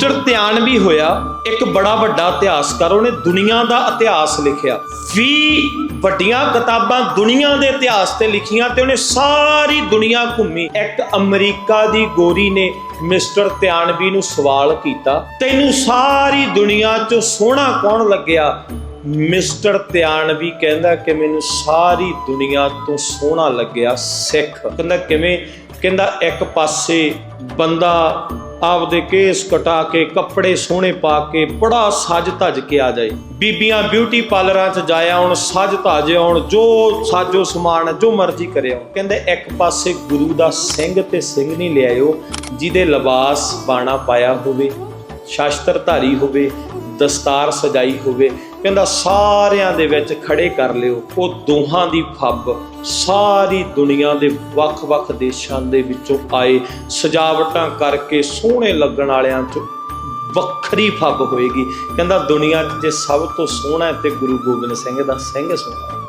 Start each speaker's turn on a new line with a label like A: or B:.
A: Mister ਧਿਆਨ ਹੋਇਆ, ਇੱਕ ਬੜਾ ਵੱਡਾ ਇਤਿਹਾਸਕਾਰ ਉਹਨੇ ਦੁਨੀਆ ਦਾ ਇਤਿਹਾਸ ਲਿਖਿਆ। 20 ਵੱਡੀਆਂ ਕਿਤਾਬਾਂ ਦੁਨੀਆ ਦੇ ਇਤਿਹਾਸ ਤੇ ਲਿਖੀਆਂ ਤੇ ਉਹਨੇ ਸਾਰੀ ਦੁਨੀਆ ਘੁੰਮੀ। ਇੱਕ ਅਮਰੀਕਾ ਦੀ ਗੋਰੀ ਨੇ ਮਿਸਟਰ ਧਿਆਨਵੀ ਨੂੰ ਸਵਾਲ ਕੀਤਾ, ਤੈਨੂੰ ਸਾਰੀ ਦੁਨੀਆ 'ਚੋਂ ਸੋਹਣਾ ਕੌਣ ਲੱਗਿਆ? ਮਿਸਟਰ ਧਿਆਨਵੀ ਕਹਿੰਦਾ ਕਿ ਮੈਨੂੰ ਸਾਰੀ ਦੁਨੀਆ ਤੋਂ ਸੋਹਣਾ ਲੱਗਿਆ ਸਿੱਖ। ਕਹਿੰਦਾ ਕਿਵੇਂ? ਕਹਿੰਦਾ ਇੱਕ ਪਾਸੇ ਬੰਦਾ ਆਪਦੇ ਕੇਸ ਕਟਾ ਕੇ, ਕੱਪੜੇ ਸੋਹਣੇ ਪਾ ਕੇ, ਬੜਾ ਸੱਜ ਧੱਜ ਕੇ ਆ ਜਾਏ ਬੀਬੀਆਂ ਬਿਊਟੀ ਪਾਰਲਰਾਂ 'ਚ ਜਾਇਆ ਹੁਣ ਸੱਜ ਧੱਜ ਆਉਣ, ਜੋ ਸਾਜੋ ਸਮਾਨ, ਜੋ ਮਰਜ਼ੀ ਕਰਿਆ ਕਹਿੰਦੇ ਇੱਕ ਪਾਸੇ ਗੁਰੂ ਦਾ ਸਿੰਘ ਤੇ ਸਿੰਘ ਨਹੀਂ ਲਿਆਇਓ, ਜਿਹਦੇ ਲਿਬਾਸ ਬਾਣਾ ਪਾਇਆ ਹੋਵੇ ਸ਼ਾਸਤਰ ਧਾਰੀ ਹੋਵੇ ਦਸਤਾਰ ਸਜਾਈ ਹੋਵੇ, ਕਹਿੰਦਾ ਸਾਰਿਆਂ ਦੇ ਵਿੱਚ ਖੜੇ ਕਰ ਲਿਓ। ਉਹ ਦੋਹਾਂ ਦੀ ਫੱਬ ਸਾਰੀ ਦੁਨੀਆ ਦੇ ਵੱਖ-ਵੱਖ ਦੇਸ਼ਾਂ ਦੇ ਵਿੱਚੋਂ ਆਏ। ਸਜਾਵਟਾਂ ਕਰਕੇ ਸੋਹਣੇ ਲੱਗਣ ਵਾਲਿਆਂ 'ਚ ਵੱਖਰੀ ਫੱਬ ਹੋਏਗੀ। ਕਹਿੰਦਾ ਦੁਨੀਆ 'ਚ ਜੇ ਸਭ ਤੋਂ ਸੋਹਣਾ ਹੈ ਤੇ ਗੁਰੂ ਗੋਬਿੰਦ ਸਿੰਘ ਦਾ ਸਿੰਘ ਸੋਹਣਾ